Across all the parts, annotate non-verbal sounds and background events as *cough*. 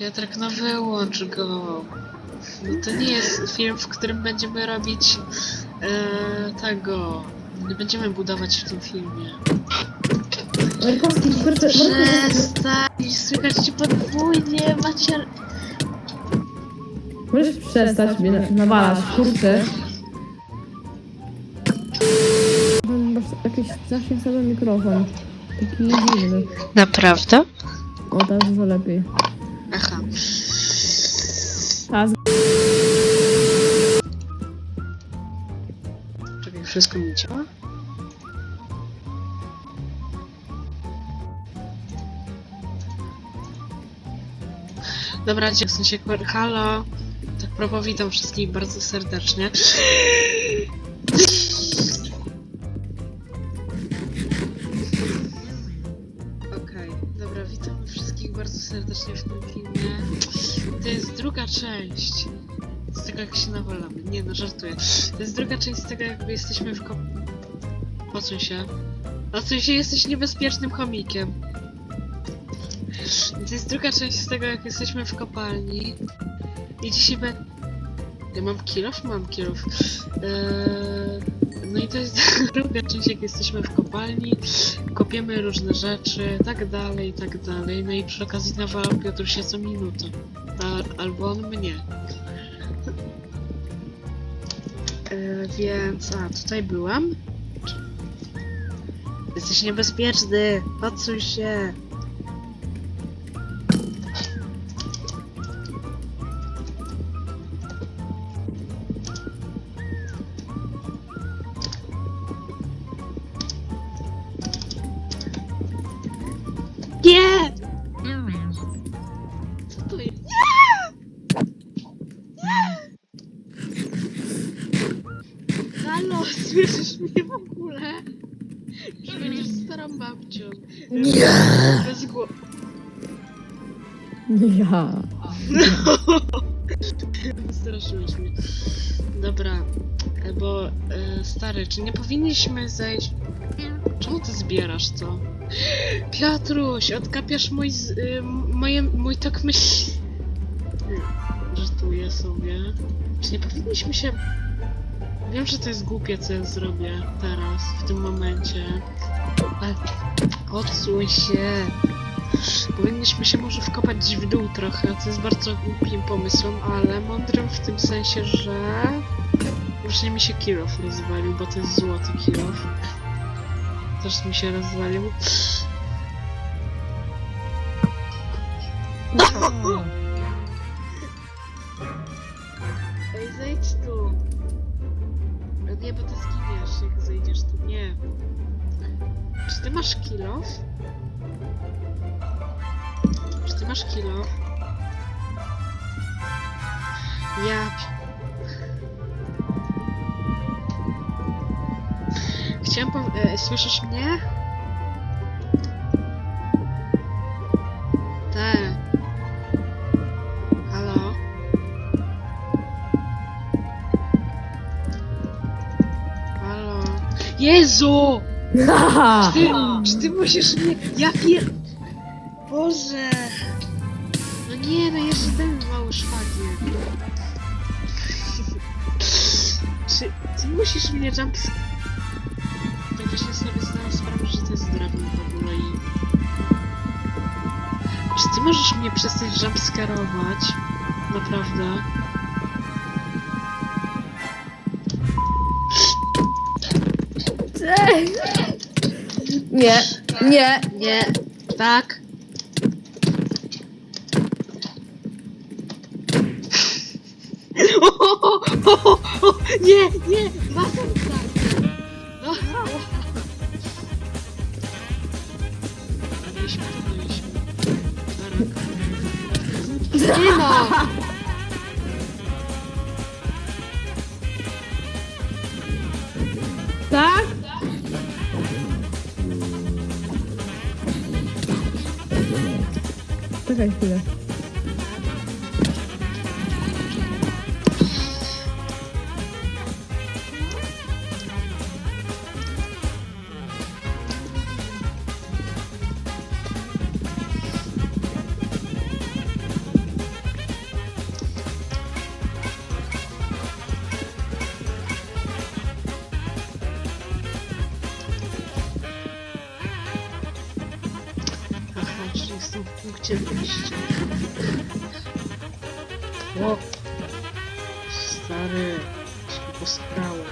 Piotrek, no wyłącz go. No to nie jest film, w którym będziemy robić e, tego. Nie będziemy budować w tym filmie. Markowski, Markowski. Przestań, słychać ci podwójnie, macie... Możesz przestać mnie na- nawalać, kurczę. Masz jakiś strasznie słaby mikrofon. Taki dziwny. Naprawdę? O, teraz dużo lepiej. Z- Czekaj, wszystko mi działa? Dobra, w sensie, halo. Tak propos, witam wszystkich bardzo serdecznie. Część z tego, jak się nawalamy. Nie no, żartuję. To jest druga część z tego, jakby jesteśmy w ko... Odsuń się. Odsuń się, jesteś niebezpiecznym chomikiem. To jest druga część z tego, jak jesteśmy w kopalni. I dzisiaj be... Ja mam kilof? Mam kilof. Eee... No i to jest *laughs* druga część, jak jesteśmy w kopalni, kopiemy różne rzeczy, tak dalej, tak dalej. No i przy okazji nawalam Piotrusia co minutę. A, albo on mnie. E, więc, a tutaj byłam. Jesteś niebezpieczny, odsuń się. Babcią. Nie. Bez głowy. *laughs* Ja. Straszyłeś mnie. Dobra, e, bo e, stary, czy nie powinniśmy zejść... Czemu ty zbierasz to? Piotruś, odkapiasz mój, z, y, moje, mój tok myśli. Żartuję sobie. Czy nie powinniśmy się... Wiem, że to jest głupie, co ja zrobię teraz, w tym momencie. Odsuń się. Powinniśmy się może wkopać w dół trochę, co jest bardzo głupim pomysłem, ale mądrym w tym sensie, że właśnie mi się kilof rozwalił, bo to jest złoty kilof. Też mi się rozwalił. Ej, zejdź tu! Nie, bo ty zginiesz, jak zejdziesz tu. Nie. Czy ty masz kilof? Czy ty masz kilof? Ja... Chciałem pow... E, słyszysz mnie? Te. Halo? Jezu! Ha! Ty, czy ty musisz mnie... Ja pier... Boże! No nie, no jeszcze ten mały szwagier. czy ty musisz mnie jump... To właśnie sobie zdałam sprawę, że to jest drewno w ogóle i... Czy ty możesz mnie przestać jumpscarować? Naprawdę? Nie, nie. Nie. Tak. O, o, o, o, nie, nie, basen tak. No. Byliśmy, to byliśmy. Zaraz. Nie no. Czekaj chwilę. Gdzie byliście? O! Stary, się posprałem.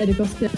Erikowskie.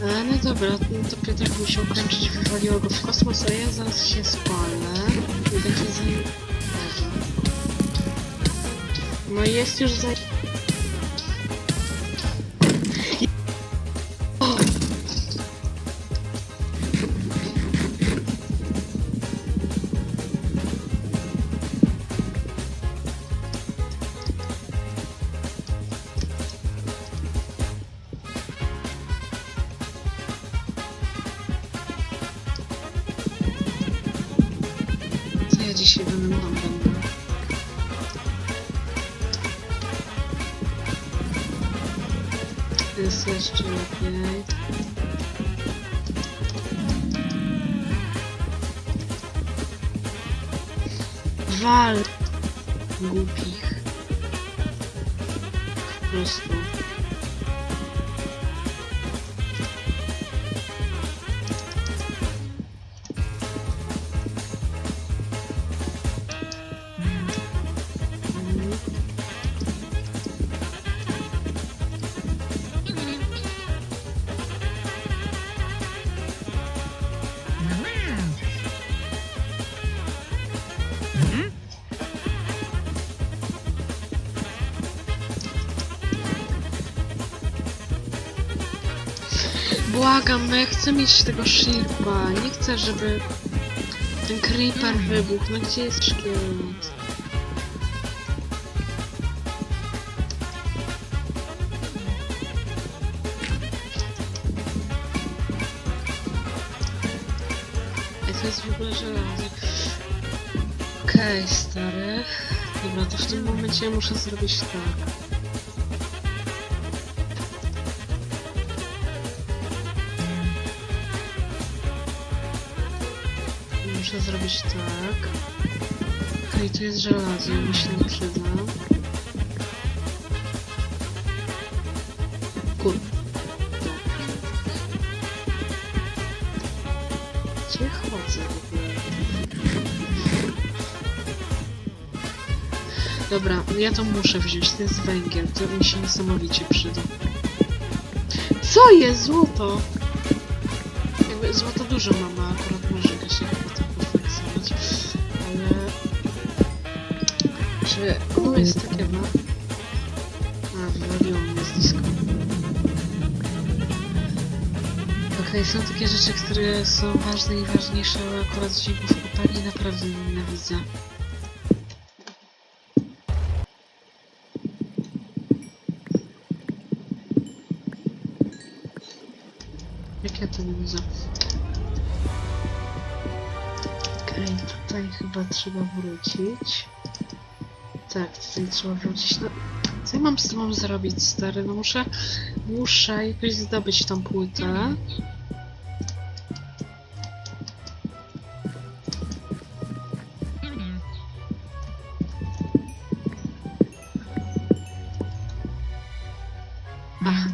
E, no dobra, no to Piotr musiał kończyć, wywaliło go w kosmos, a ja zaraz się spalę. I. No i jest już za... dzisiaj będę? Jest jeszcze lepiej. Wal głupich. Po prostu. Błagam, no ja chcę mieć tego shirpa. Nie chcę, żeby ten creeper wybuchł. No gdzie jest szkielet? Ej, to jest w ogóle żelazo. Okej, stary. Dobra, to w tym momencie muszę zrobić tak. Zrobić tak. Okej, tu jest żelazo, mi się nie przyda. Kur... Gdzie chodzę w ogóle? Dobra, ja to muszę wziąć, to jest węgiel, to mi się niesamowicie przyda. Co jest złoto? Jakby złoto dużo mam, a akurat może się chyba Czy ono jest takie, no? A, wywaliło mnie z disco. Okej, są takie rzeczy, które są ważne i ważniejsze, ale akurat dźwięków kopalni naprawdę nienawidzę. Jak ja to widzę? Okej, tutaj chyba trzeba wrócić. Tak, tutaj trzeba wrócić. No, co ja mam z tobą zrobić, stary? No muszę, muszę jakoś zdobyć tą płytę. Ach,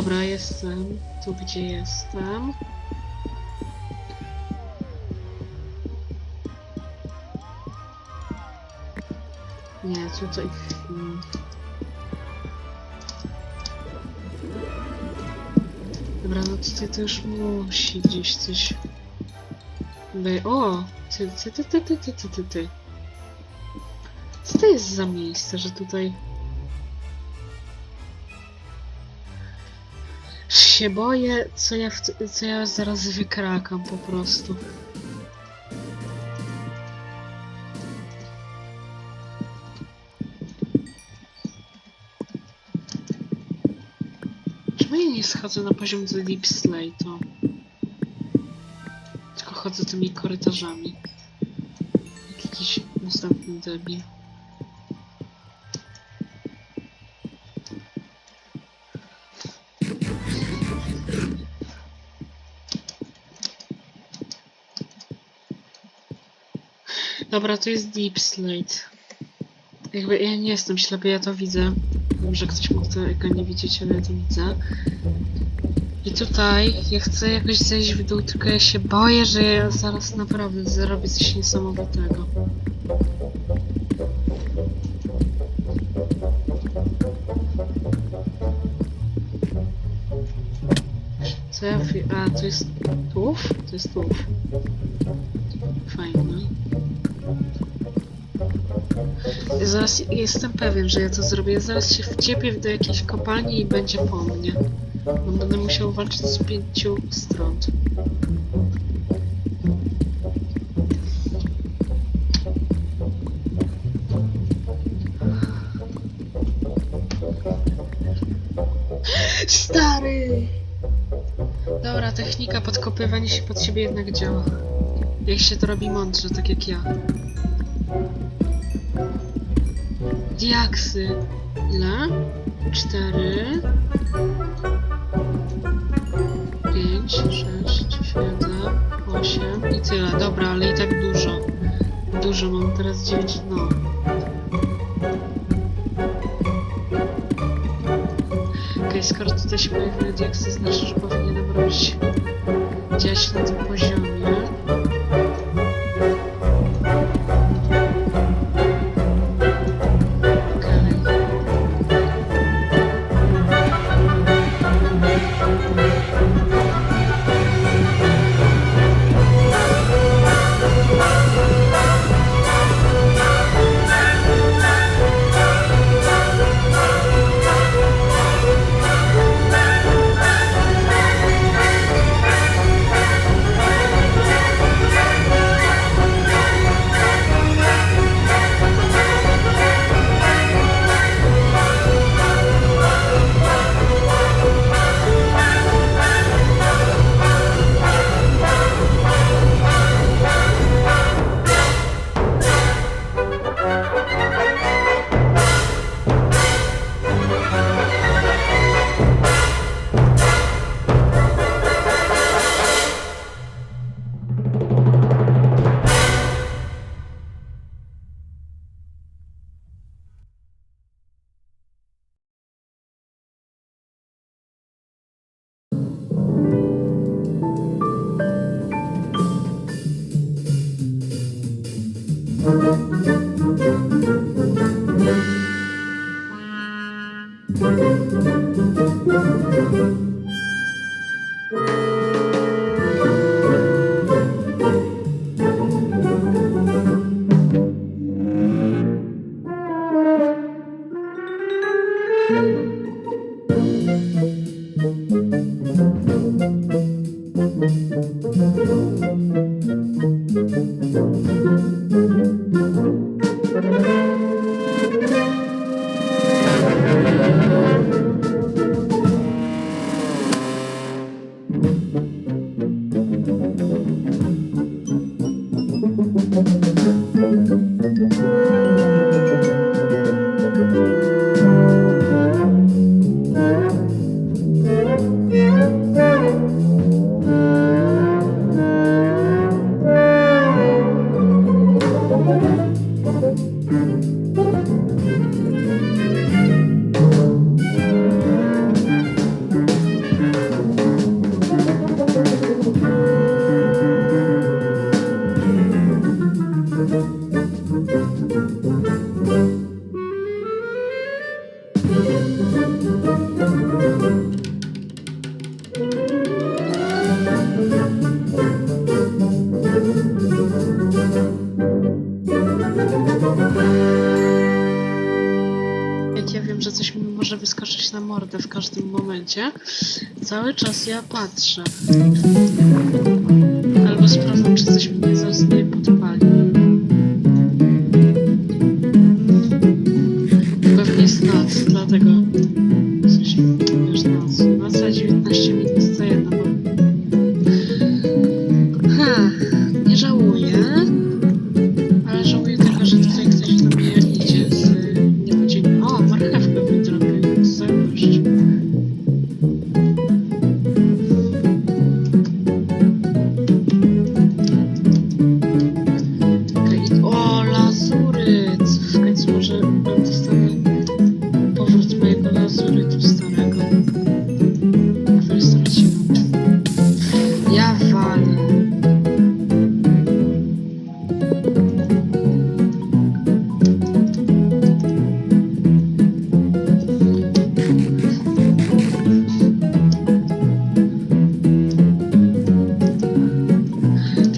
Dobra, jestem tu, gdzie jestem. Nie, tutaj. mm. Dobra, no tutaj już musi gdzieś coś... By... O! Ty, ty, ty, ty, ty, ty, ty, ty. Co to jest za miejsce, że tutaj... się boję, co ja, w, co ja zaraz wykrakam po prostu. Czemu ja nie schodzę na poziom z Deep Slate'u? Tylko chodzę tymi korytarzami. Jak jakiś następny debil. Dobra, to jest Deep Slate. Jakby ja nie jestem ślepy, ja to widzę. Wiem, że ktoś mógł tego nie widzieć, ale ja to widzę. I tutaj ja chcę jakoś zejść w dół, tylko ja się boję, że ja zaraz naprawdę zrobię coś niesamowitego. Co ja A, to jest tułów? To jest tułów. Fajne. Zaraz jestem pewien, że ja to zrobię. Zaraz się wciepię do jakiejś kopalni i będzie po mnie. Bo będę musiał walczyć z pięciu stron. Stary! Dobra, technika podkopywania się pod siebie jednak działa. Jak się to robi mądrze, tak jak ja. Diaksy. Ile? Cztery. Pięć, sześć, siedem, osiem i tyle. Dobra, ale i tak dużo. Dużo, mam teraz dziewięć dno. Okej, skoro tutaj się pojawiły diaksy, znaczy, że powinienem robić dziać na tym poziomie. thank you. Thank. Na mordę w każdym momencie. Cały czas ja patrzę. Albo sprawdzam, czy coś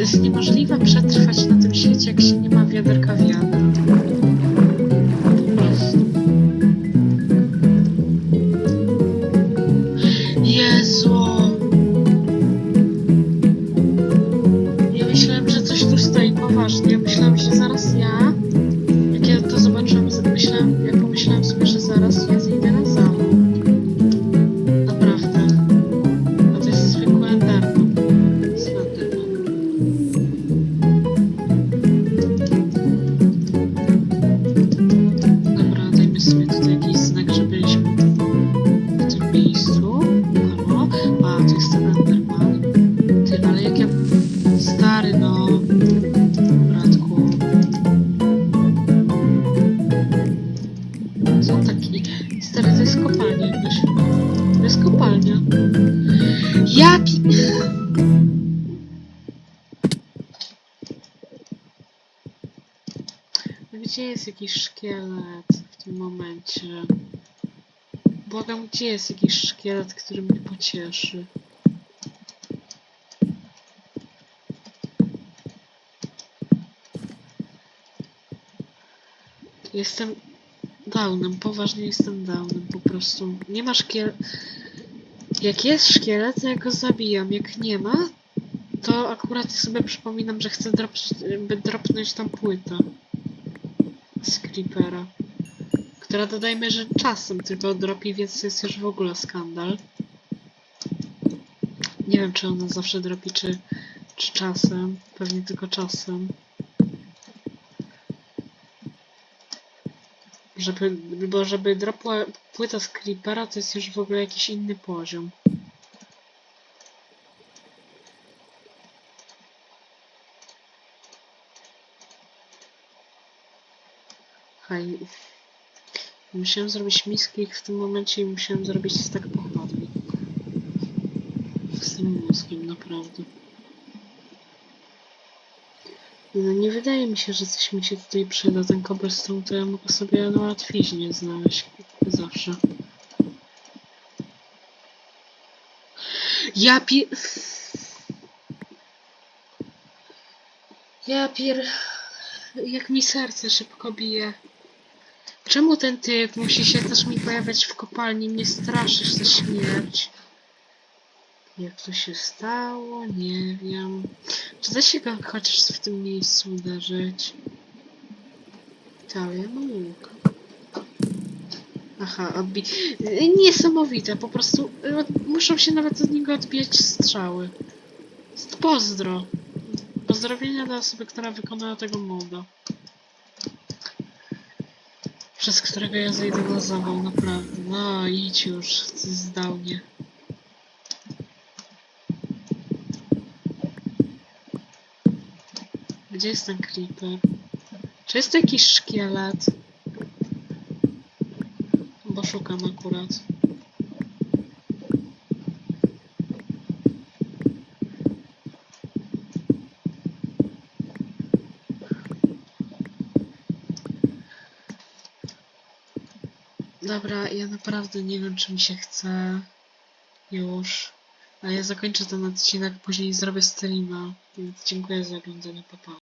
jest niemożliwe przetrwać na tym świecie, jak się nie ma wiaderka wiadra. Jakiś szkielet w tym momencie? Błagam, gdzie jest jakiś szkielet, który mnie pocieszy? Jestem downem, poważnie jestem downem, po prostu. Nie ma szkielet... Jak jest szkielet, to ja go zabijam. Jak nie ma, to akurat sobie przypominam, że chcę drop... dropnąć tam płytę z Creepera. Która dodajmy, że czasem tylko dropi, więc to jest już w ogóle skandal. Nie wiem, czy ona zawsze dropi, czy, czy czasem. Pewnie tylko czasem. Żeby, bo żeby dropła płyta z Creepera, to jest już w ogóle jakiś inny poziom. Hej. Musiałem zrobić misklik w tym momencie i musiałem zrobić stack pochodni. Z tym mózgiem, naprawdę. No nie wydaje mi się, że coś mi się tutaj przyda. Ten cobblestone to ja mogę sobie na łatwiźnie znaleźć zawsze. Ja pier... Ja pier... Jak mi serce szybko bije. Czemu ten typ musi się też mi pojawiać w kopalni? Mnie straszysz za śmierć. Jak to się stało? Nie wiem. Czy da się go chociaż w tym miejscu uderzyć? Tak, ja mam łuk. Aha, odbi... Niesamowite, po prostu e, muszą się nawet od niego odbijać strzały. Pozdro. Pozdrowienia dla osoby, która wykonała tego moda. Przez którego ja zejdę na zawał, naprawdę. No idź już, zdał mnie. Gdzie jest ten creeper? Czy jest to jakiś szkielet? Bo szukam akurat. Dobra, ja naprawdę nie wiem, czy mi się chce już. A ja zakończę ten odcinek, później zrobię streama. Więc dziękuję za oglądanie, papa.